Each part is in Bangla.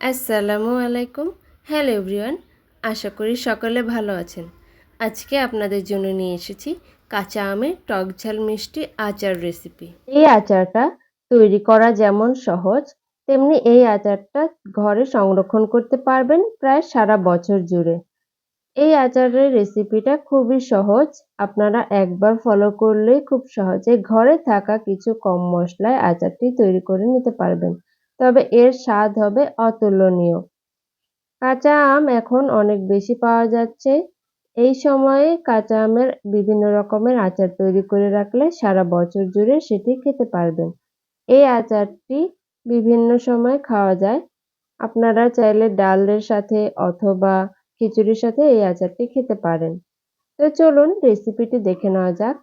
আসসালামু আলাইকুম। হ্যালো এভরিওয়ান, আশা করি সকলে ভালো আছেন। আজকে আপনাদের জন্য নিয়ে এসেছি কাঁচা আমের টক ঝাল মিষ্টি আচার রেসিপি এই আচারটা তৈরি করা যেমন সহজ, তেমনি এই আচারটা ঘরে সংরক্ষণ করতে পারবেন প্রায় সারা বছর জুড়ে। এই আচারের রেসিপিটা খুবই সহজ, আপনারা একবার ফলো করলেই খুব সহজে ঘরে থাকা কিছু কম মশলায় আচারটি তৈরি করে নিতে পারবেন। তবে এর স্বাদ হবে অতুলনীয়। কাঁচা আম এখন অনেক বেশি পাওয়া যাচ্ছে। এই সময়ে কাঁচা আমের বিভিন্ন রকমের আচার তৈরি করে রাখলে সারা বছর জুড়ে সেটি খেতে পারবেন। এই আচারটি বিভিন্ন সময় খাওয়া যায়। আপনারা চাইলে ডালের সাথে অথবা খিচুড়ির সাথে এই আচারটি খেতে পারেন। তো চলুন রেসিপিটি দেখে নেওয়া যাক।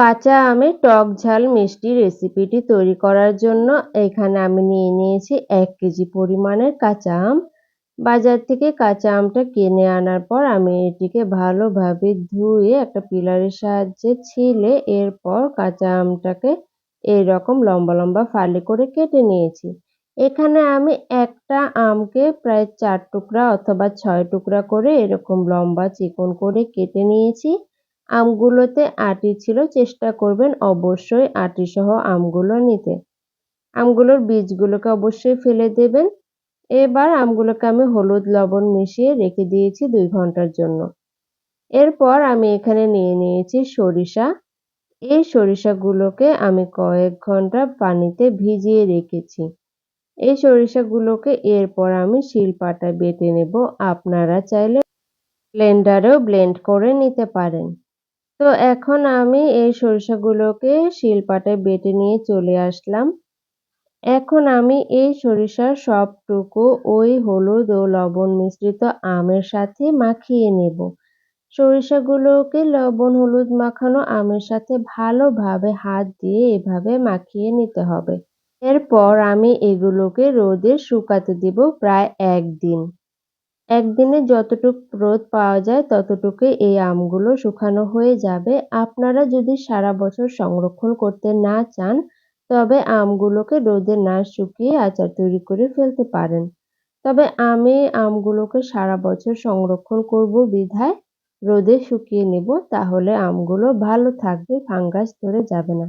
কাঁচা আমের টক ঝাল মিষ্টি রেসিপিটি তৈরি করার জন্য এখানে আমি নিয়ে নিয়েছি এক কেজি পরিমাণের কাঁচা আম। বাজার থেকে কাঁচা আমটা কিনে আনার পর আমি এটিকে ভালোভাবে ধুয়ে একটা পিলারের সাহায্যে ছিলে এরপর কাঁচা আমটাকে এইরকম লম্বা লম্বা ফালি করে কেটে নিয়েছি। এখানে আমি একটা আমকে প্রায় চার টুকরা অথবা ছয় টুকরা করে এরকম লম্বা চিকন করে কেটে নিয়েছি। আমগুলোতে আটি ছিল, চেষ্টা করবেন অবশ্যই আটি সহ আমগুলো নিতে। আমগুলোর বীজগুলোকে অবশ্যই ফেলে দেবেন। এবার আমগুলোকে আমি হলুদ লবণ মিশিয়ে রেখে দিয়েছি দুই ঘণ্টার জন্য। এরপর আমি এখানে নিয়ে নিয়েছি সরিষা। এই সরিষাগুলোকে আমি কয়েক ঘণ্টা পানিতে ভিজিয়ে রেখেছি। এই সরিষাগুলোকে এরপর আমি শিলপাটায় বেটে নেব। আপনারা চাইলে ব্লেন্ডারেও ব্লেন্ড করে নিতে পারেন। তো এখন আমি এই সরিষাগুলোকে শিলপাটায় বেটে নিয়ে চলে আসলাম। এখন আমি এই সরিষার সবটুকু ওই হলুদ ও লবণ মিশ্রিত আমের সাথে মাখিয়ে নেব। সরিষাগুলোকে লবণ হলুদ মাখানো আমের সাথে ভালোভাবে হাত দিয়ে এভাবে মাখিয়ে নিতে হবে। এরপর আমি এগুলোকে রোদে শুকাতে দেব প্রায় একদিন। একদিনে যতটুক রোদ পাওয়া যায়, ততটুকু এই আমগুলো শুকানো হয়ে যাবে। আপনারা যদি সারা বছর সংরক্ষণ করতে না চান, তবে আমগুলোকে রোদে না শুকিয়ে আচার তৈরি করে ফেলতে পারেন। তবে আমি আমগুলোকে সারা বছর সংরক্ষণ করব বিধায় রোদে শুকিয়ে নেব, তাহলে আমগুলো ভালো থাকবে, ফাঙ্গাস ধরে যাবে না।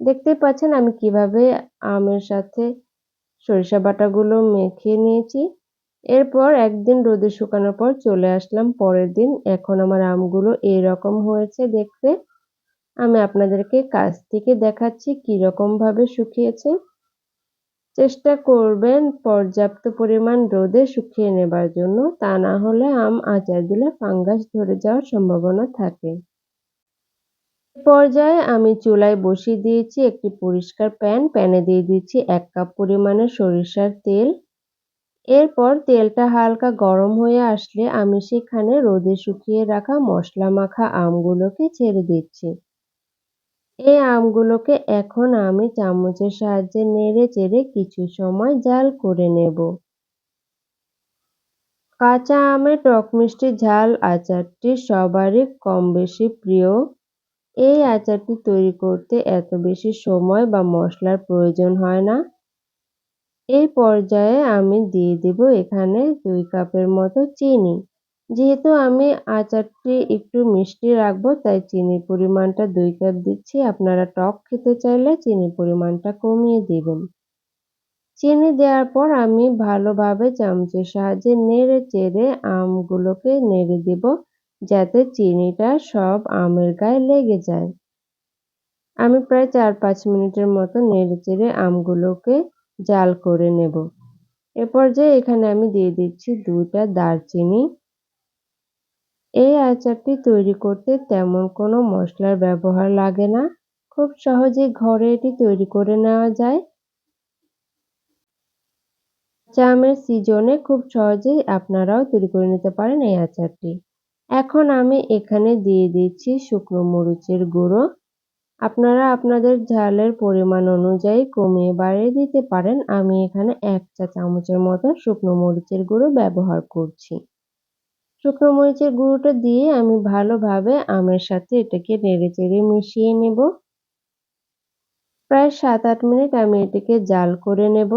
দেখতে পাচ্ছেন আমি কীভাবে আমের সাথে সরিষা বাটাগুলো মেখে নিয়েছি। এরপর একদিন রোদে শুকানোর পর চলে আসলাম, পরের দিন এখন আমার আমগুলো এরকম হয়েছে দেখতে। আমি আপনাদেরকে কাছ থেকে দেখাচ্ছি কীরকম ভাবে শুকিয়েছে। চেষ্টা করবেন পর্যাপ্ত পরিমাণ রোদে শুকিয়ে নেবার জন্য, তা না হলে আম আচার দিলে ফাঙ্গাস ধরে যাওয়ার সম্ভাবনা থাকে। পর্যায়ে আমি চুলায় বসিয়ে দিয়েছি একটি পরিষ্কার প্যান। প্যানে দিয়ে দিচ্ছি এক কাপ পরিমাণে সরিষার তেল। এরপর তেলটা হালকা গরম হয়ে আসলে আমি সেখানে রোদে শুকিয়ে রাখা মশলা মাখা আমগুলোকে ছেড়ে দিচ্ছি। এই আমগুলোকে এখন আমি চামচের সাহায্যে নেড়ে চেড়ে কিছু সময় জাল করে নেব। কাঁচা আমের টক মিষ্টি ঝাল আচারটি সবারই কম বেশি প্রিয়। এই আচারটি তৈরি করতে এত বেশি সময় বা মশলার প্রয়োজন হয় না। এই পর্যায়ে আমি দিয়ে দেব এখানে দুই কাপের মতো চিনি। যেহেতু আমি আচারটি একটু মিষ্টি রাখব, তাই চিনির পরিমাণটা দুই কাপ দিচ্ছি। আপনারা টক খেতে চাইলে চিনির পরিমাণটা কমিয়ে দেবেন। চিনি দেওয়ার পর আমি ভালোভাবে চামচের সাহায্যে নেড়ে চেড়ে আমগুলোকে নেড়ে দেব, যাতে চিনিটা সব আমের গায়ে লেগে যায়। আমি প্রায় চার পাঁচ মিনিটের মতো নেড়ে চেড়ে আমগুলোকে জাল করে নেব। এ পর্যায়ে এখানে আমি দিয়ে দিচ্ছি দুটা দারচিনি। এই আচারটি তৈরি করতে তেমন কোনো মশলার ব্যবহার লাগে না। খুব সহজে ঘরে এটি তৈরি করে নেওয়া যায়। চামের সিজনে খুব সহজেই আপনারাও তৈরি করে নিতে পারেন এই আচারটি। এখন আমি এখানে দিয়ে দিচ্ছি শুকনো মরিচের গুঁড়ো। আপনারা আপনাদের ঝালের পরিমাণ অনুযায়ী কমিয়ে বাড়িয়ে দিতে পারেন। আমি এখানে এক চা চামচের মতো শুকনো মরিচের গুঁড়ো ব্যবহার করছি। শুকনো মরিচের গুঁড়োটা দিয়ে আমি ভালোভাবে আমের সাথে এটাকে নেড়ে চেড়ে মিশিয়ে নেব। প্রায় সাত আট মিনিট আমি এটিকে জাল করে নেব।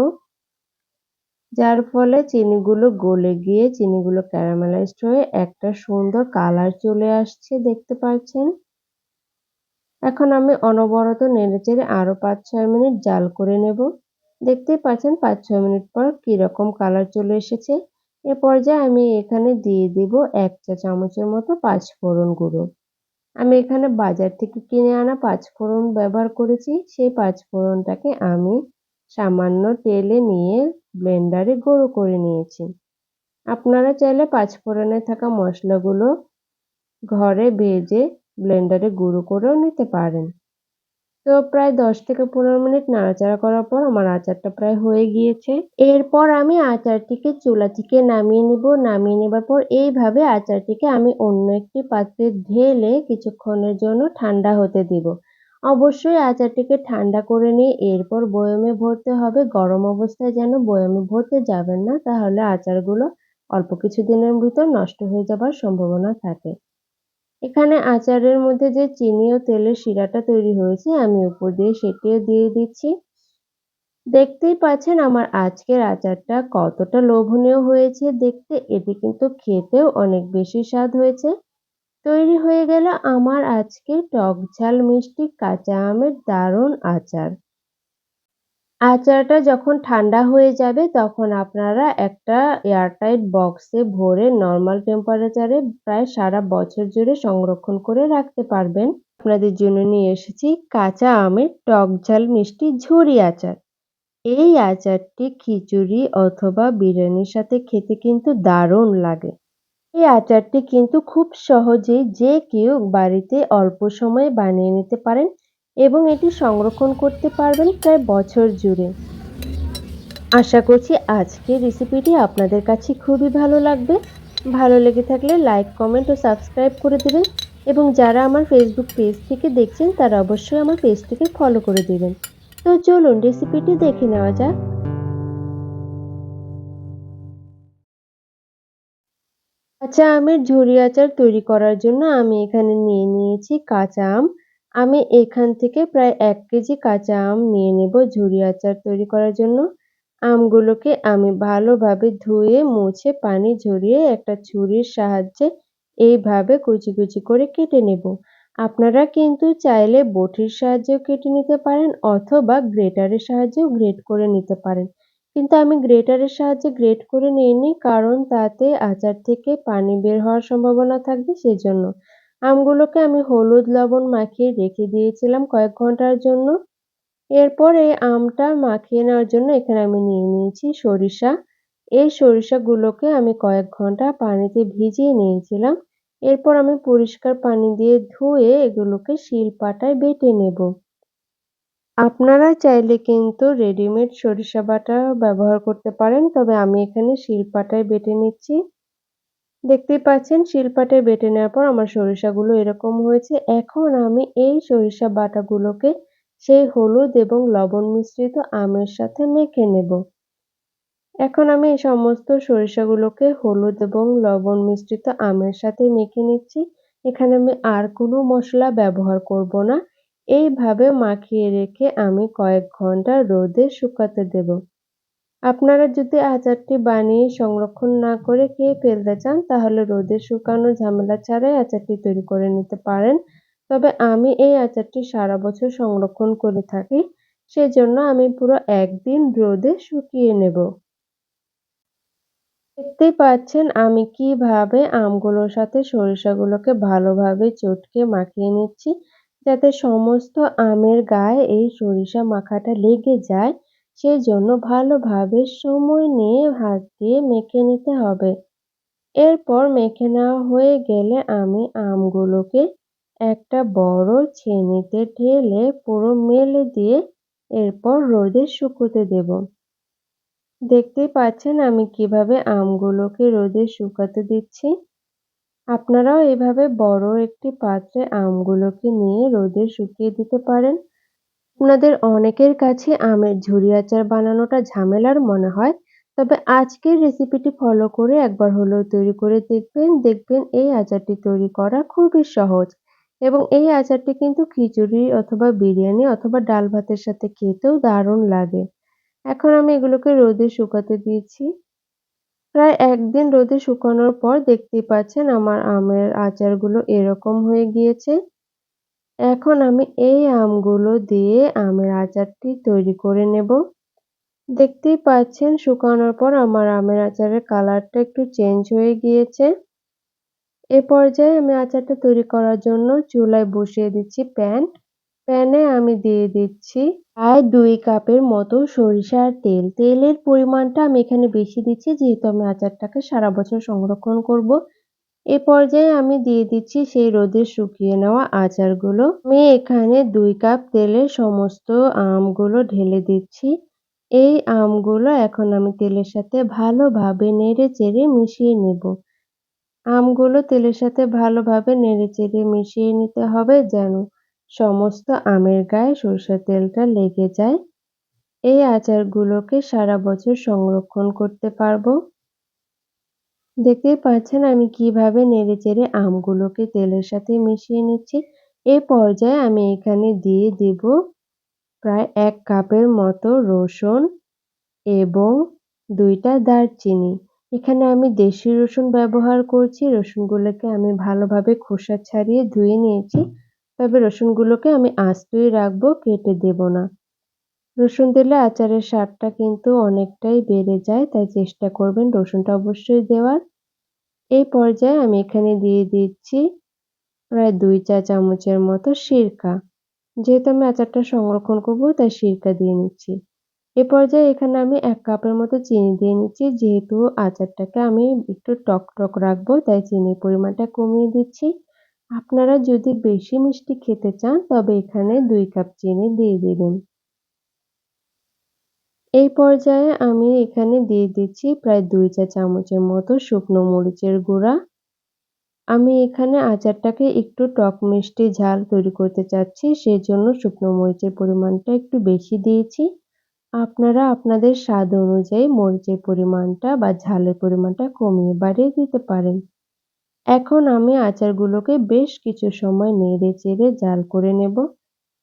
যার ফলে চিনিগুলো গলে গিয়ে, চিনিগুলো ক্যারামেলাইজড হয়ে একটা সুন্দর কালার চলে আসছে, দেখতে পাচ্ছেন? এখন আমি অনবরত নেড়েচেড়ে আরও পাঁচ ছয় মিনিট জাল করে নেব। দেখতেই পাচ্ছেন পাঁচ ছয় মিনিট পর কীরকম কালার চলে এসেছে। এ পর্যায়ে আমি এখানে দিয়ে দিব এক চা চামচের মতো পাঁচফোড়ন গুঁড়ো। আমি এখানে বাজার থেকে কিনে আনা পাঁচফোড়ন ব্যবহার করেছি। সেই পাঁচফোড়নটাকে আমি সামান্য তেলে নিয়ে ব্লেন্ডারে গুঁড়ো করে নিয়েছি। আপনারা চাইলে পাঁচফোড়নে থাকা মশলাগুলো ঘরে ভেজে ব্লেন্ডারে গুঁড়ো করেও নিতে পারেন। তো প্রায় দশ থেকে পনেরো মিনিট নাড়াচাড়া করার পর আমার আচারটা প্রায় হয়ে গিয়েছে। এরপর আমি আচারটিকে চুলা থেকে নামিয়ে নিব। নামিয়ে নেবার পর এইভাবে আচারটিকে আমি অন্য একটি পাত্রে ঢেলে কিছুক্ষণের জন্য ঠান্ডা হতে দিব। অবশ্যই আচারটিকে ঠান্ডা করে নিয়ে এরপর বয়মে ভরতে হবে। গরম অবস্থায় যেন বয়মে ভরতে যাবেন না, তাহলে আচারগুলো অল্প কিছু দিনের ভিতর নষ্ট হয়ে যাবার সম্ভাবনা থাকে। এখানে আচারের মধ্যে যে চিনি ও তেলের শিরাটা তৈরি হয়েছে, আমি উপর দিয়ে সেটিও দিয়ে দিচ্ছি। দেখতেই পাচ্ছেন আমার আজকের আচারটা কতটা লোভনীয় হয়েছে। দেখতে এটি কিন্তু খেতেও অনেক বেশি স্বাদ হয়েছে। তৈরি হয়ে গেল আমার আজকে টক ঝাল মিষ্টি কাঁচা আমের দারুণ আচার। আচারটা যখন ঠান্ডা হয়ে যাবে, তখন আপনারা একটা এয়ারটাইট বক্সে ভরে নর্মাল টেম্পারেচারে প্রায় সারা বছর জুড়ে সংরক্ষণ করে রাখতে পারবেন। আপনাদের জন্য নিয়ে এসেছি কাঁচা আমের টক ঝাল মিষ্টি ঝুরি আচার। এই আচারটি খিচুড়ি অথবা বিরিয়ানির সাথে খেতে কিন্তু দারুণ লাগে। এই আচারটি কিন্তু খুব সহজেই যে কেউ বাড়িতে অল্প সময়ে বানিয়ে নিতে পারেন। এবং এটি সংরক্ষণ করতে পারবেন প্রায় বছর জুড়ে। আশা করছি আজকের রেসিপিটি আপনাদের কাছে খুবই ভালো লাগবে। ভালো লেগে থাকলে লাইক, কমেন্ট ও সাবস্ক্রাইব করে দেবেন এবং যারা আমার ফেসবুক পেজ থেকে দেখছেন তারা অবশ্যই আমার পেজটিকে ফলো করে দেবেন। তো চলুন রেসিপিটি দেখে নেওয়া যাক। কাঁচা আমের ঝুরি আচার তৈরি করার জন্য আমি এখানে নিয়ে নিয়েছি কাঁচা আম। আমি এখান থেকে প্রায় এক কেজি কাঁচা আম নিয়ে নেব ঝুরি আচার তৈরি করার জন্য। আমগুলোকে আমি ভালোভাবে ধুয়ে, মুছে, পানি ঝরিয়ে একটা ছুরির সাহায্যে এইভাবে কুচি কুচি করে কেটে নেব। আপনারা কিন্তু চাইলে বটির সাহায্যেও কেটে নিতে পারেন অথবা গ্রেটারের সাহায্যেও গ্রেট করে নিতে পারেন। কিন্তু আমি গ্রেটারের সাহায্যে গ্রেট করে নিইনি কারণ তাতে আচার থেকে পানি বের হওয়ার সম্ভাবনা থাকবে সেজন্য। আমগুলোকে আমি হলুদ লবণ মাখিয়ে রেখে দিয়েছিলাম কয়েক ঘণ্টার জন্য। এরপর এই আমটা মাখিয়ে নেওয়ার জন্য এখানে আমি নিয়ে নিয়েছি সরিষা। এই সরিষাগুলোকে আমি কয়েক ঘণ্টা পানিতে ভিজিয়ে নিয়েছিলাম। এরপর আমি পরিষ্কার পানি দিয়ে ধুয়ে এগুলোকে শিলপাটায় বেটে নেব। আপনারা চাইলে কিন্তু রেডিমেড সরিষা বাটা ব্যবহার করতে পারেন, তবে আমি এখানে শিলপাটায় বেটে নিচ্ছি। দেখতেই পাচ্ছেন শিলপাটায় বেটে নেওয়ার পর আমার সরিষাগুলো এরকম হয়েছে। এখন আমি এই সরিষা বাটাগুলোকে সেই হলুদ এবং লবণ মিশ্রিত আমের সাথে মেখে নেব। এখন আমি এই সমস্ত সরিষাগুলোকে হলুদ এবং লবণ মিশ্রিত আমের সাথে মেখে নিচ্ছি। এখানে আমি আর কোনো মশলা ব্যবহার করব না। এইভাবে মাখিয়ে রেখে আমি কয়েক ঘণ্টা রোদে শুকাতে দেব। আপনারা যদি আচারটি বানিয়ে সংরক্ষণ না করে খেয়ে ফেলতে চান, তাহলে রোদে শুকানো ঝামেলা ছাড়াই আচারটি তৈরি করে নিতে পারেন। তবে আমি এই আচারটি সারা বছর সংরক্ষণ করে থাকি, সেজন্য আমি পুরো একদিন রোদে শুকিয়ে নেব। দেখতেই পাচ্ছেন, আমি কীভাবে আমগুলোর সাথে সরিষাগুলোকে ভালোভাবে চটকে মাখিয়ে নিচ্ছি, যাতে সমস্ত আমের গায়ে এই সরিষা মাখাটা লেগে যায়। সেই জন্য ভালোভাবে সময় নিয়ে হাত দিয়ে মেখে নিতে হবে। এরপর মেখে নেওয়া হয়ে গেলে আমি আমগুলোকে একটা বড় ছেনিতে ঢেলে পুরো মেলে দিয়ে এরপর রোদে শুকোতে দেব। দেখতেই পাচ্ছেন আমি কীভাবে আমগুলোকে রোদে শুকাতে দিচ্ছি। আপনারাও এভাবে বড় একটি পাত্রে আমগুলোকে নিয়ে রোদে শুকিয়ে দিতে পারেন। আপনাদের অনেকের কাছে আমের ঝুরি আচার বানানোটা ঝামেলার মনে হয় তবে আজকের রেসিপিটি ফলো করে একবার হলেও তৈরি করে দেখবেন দেখবেন এই আচারটি তৈরি করা খুবই সহজ এবং এই আচারটি কিন্তু খিচুড়ি অথবা বিরিয়ানি অথবা ডাল ভাতের সাথে খেতেও দারুণ লাগে। এখন আমি এগুলোকে রোদে শুকাতে দিয়েছি। প্রায় একদিন রোদে শুকানোর পর দেখতেই পাচ্ছেন আমার আমের আচারগুলো এরকম হয়ে গিয়েছে। এখন আমি এই আমগুলো দিয়ে আমের আচারটি তৈরি করে নেব। দেখতেই পাচ্ছেন, শুকানোর পর আমার আমের আচারের কালারটা একটু চেঞ্জ হয়ে গিয়েছে। এ পর্যায়ে আমি আচারটা তৈরি করার জন্য চুলায় বসিয়ে দিচ্ছি প্যান। প্যানে আমি দিয়ে দিচ্ছি প্রায় দুই কাপের মতো সরিষার তেল। তেলের পরিমাণটা আমি এখানে বেশি দিচ্ছি, যেহেতু আমি আচারটাকে সারা বছর সংরক্ষণ করব। এ পর্যায়ে আমি দিয়ে দিচ্ছি সেই রোদে শুকিয়ে নেওয়া আচারগুলো। আমি এখানে দুই কাপ তেলে সমস্ত আমগুলো ঢেলে দিচ্ছি। এই আমগুলো এখন আমি তেলের সাথে ভালোভাবে নেড়ে চেড়ে মিশিয়ে নেব। আমগুলো তেলের সাথে ভালোভাবে নেড়ে চেড়ে মিশিয়ে নিতে হবে যেন সমস্ত আমের গায়ে সরষের তেলটা লেগে যায়। এই আচারগুলোকে সারা বছর সংরক্ষণ করতে পারব। দেখতেই পাচ্ছেন আমি কীভাবে নেড়েচেড়ে আমগুলোকে তেলের সাথে মিশিয়ে নিচ্ছি। এ পর্যায়ে আমি এখানে দিয়ে দেব প্রায় এক কাপের মতো রসুন এবং দুইটা দারচিনি। এখানে আমি দেশি রসুন ব্যবহার করছি। রসুনগুলোকে আমি ভালোভাবে খোসা ছাড়িয়ে ধুয়ে নিয়েছি। তবে রসুনগুলোকে আমি আস্তই রাখব, কেটে দেব না। রসুন দিলে আচারের স্বাদটা কিন্তু অনেকটাই বেড়ে যায় তাই চেষ্টা করবেন রসুনটা অবশ্যই দেওয়ার। এই পর্যায়ে আমি এখানে দিয়ে দিচ্ছি প্রায় দুই চা চামচের মতো সিরকা। যেহেতু আমি আচারটা সংরক্ষণ করব তাই সিরকা দিয়ে নিচ্ছি। এ পর্যায়ে এখানে আমি এক কাপের মতো চিনি দিয়ে নিচ্ছি যেহেতু আচারটাকে আমি একটু টক, টক রাখব তাই চিনির পরিমাণটা কমিয়ে দিচ্ছি। আপনারা যদি বেশি মিষ্টি খেতে চান তবে এখানে দুই কাপ চিনি দিয়ে দিবেন। এই পর্যায়ে আমি এখানে দিয়ে দিচ্ছি প্রায় ২ চা চামচের মতো শুকনো মরিচের গুঁড়া। আমি এখানে আচারটাকে একটু টক মিষ্টি ঝাল তৈরি করতে চাচ্ছি সেই জন্য শুকনো মরিচের পরিমাণটা একটু বেশি দিয়েছি। আপনারা আপনাদের স্বাদ অনুযায়ী মরিচের পরিমাণটা বা ঝালের পরিমাণটা কমিয়ে বাড়িয়ে দিতে পারেন। এখন আমি আচারগুলোকে বেশ কিছু সময় নেড়ে চেড়ে জাল করে নেব।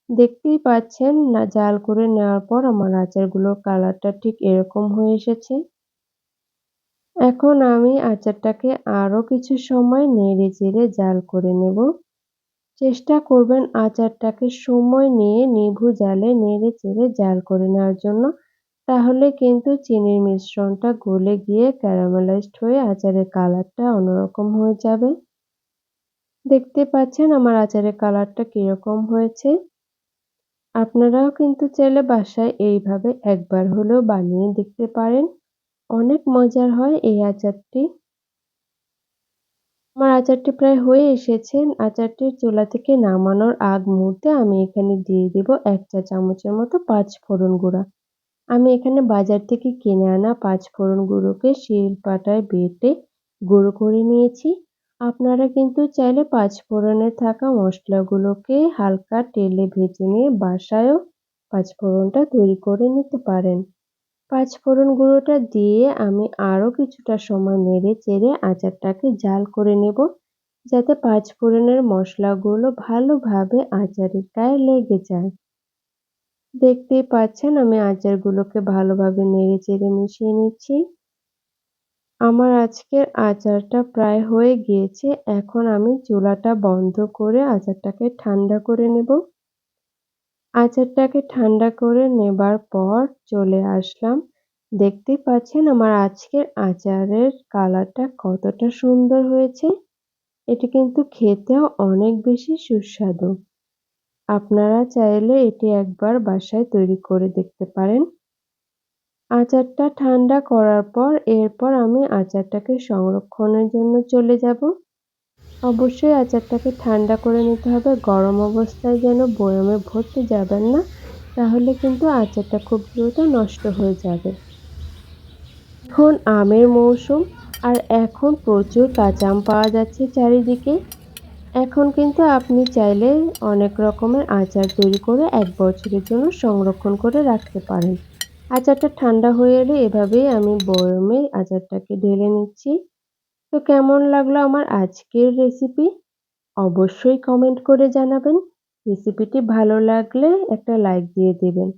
দেখতেই পাচ্ছেন না, জাল করে নেওয়ার পর আমার আচারগুলোর কালারটা ঠিক এরকম হয়ে এসেছে। এখন আমি আচারটাকে আরও কিছু সময় নেড়ে চেড়ে জাল করে নেব। চেষ্টা করবেন আচারটাকে সময় নিয়ে নিভু জালে নেড়ে চেড়ে জাল করে নেওয়ার জন্য। তাহলে কিন্তু চিনির মিশ্রণটা গলে গিয়ে ক্যারামেলাইজড হয়ে আচারের কালারটা অন্যরকম হয়ে যাবে। দেখতে পাচ্ছেন আমার আচারের কালারটা কীরকম হয়েছে। আপনারাও কিন্তু চাইলে বাসায় এইভাবে একবার হলেও বানিয়ে দেখতে পারেন। অনেক মজার হয় এই আচারটি। আমার আচারটি প্রায় হয়ে এসেছে। আচারটির চুলা থেকে নামানোর আগ মুহূর্তে আমি এখানে দিয়ে দেব ১ চা চামচের মতো পাঁচ ফোড়ন গুঁড়া। আমি এখানে বাজার থেকে কিনে আনা পাঁচ ফোড়ন গুঁড়োকে শিল পাটায় বেটে গুঁড়ো করে নিয়েছি। আপনারা কিন্তু চাইলে পাঁচফোড়নে থাকা মশলাগুলোকে হালকা তেলে ভেজে নিয়ে বাসায়ও পাঁচফোড়নটা তৈরি করে নিতে পারেন। পাঁচফোড়ন গুঁড়োটা দিয়ে আমি আরও কিছুটা সময় নেড়ে চেড়ে আচারটাকে জাল করে নেব, যাতে পাঁচফোড়নের মশলাগুলো ভালোভাবে আচারের গায়ে লেগে যায়। দেখতেই পাচ্ছেন আমি আচারগুলোকে ভালোভাবে নেড়ে চেড়ে মিশিয়ে নিচ্ছি। আমার আজকের আচারটা প্রায় হয়ে গিয়েছে। এখন আমি চুলাটা বন্ধ করে আচারটাকে ঠান্ডা করে নেব। আচারটাকে ঠান্ডা করে নেবার পর চলে আসলাম। দেখতে পাচ্ছেন আমার আজকের আচারের কালারটা কতটা সুন্দর হয়েছে। এটি কিন্তু খেতেও অনেক বেশি সুস্বাদু। আপনারা চাইলে এটি একবার বাসায় তৈরি করে দেখতে পারেন। আচারটা ঠান্ডা করার পর এরপর আমি আচারটাকে সংরক্ষণের জন্য চলে যাব। অবশ্যই আচারটাকে ঠান্ডা করে নিতে হবে। গরম অবস্থায় যেন বয়ামে ভরতে যাবেন না, তাহলে কিন্তু আচারটা খুব দ্রুত নষ্ট হয়ে যাবে। এখন আমের মৌসুম আর এখন প্রচুর কাঁচা আম পাওয়া যাচ্ছে চারিদিকে। এখন কিন্তু আপনি চাইলে অনেক রকমের আচার তৈরি করে এক বছরের জন্য সংরক্ষণ করে রাখতে পারেন। আচারটা ঠান্ডা হয়ে এলে এভাবেই আমি বয়মে আচারটাকে ঢেলে নিচ্ছি। তো কেমন লাগল আমার আজকের রেসিপি অবশ্যই কমেন্ট করে জানাবেন। রেসিপিটি ভালো লাগলে একটা লাইক দিয়ে দেবেন।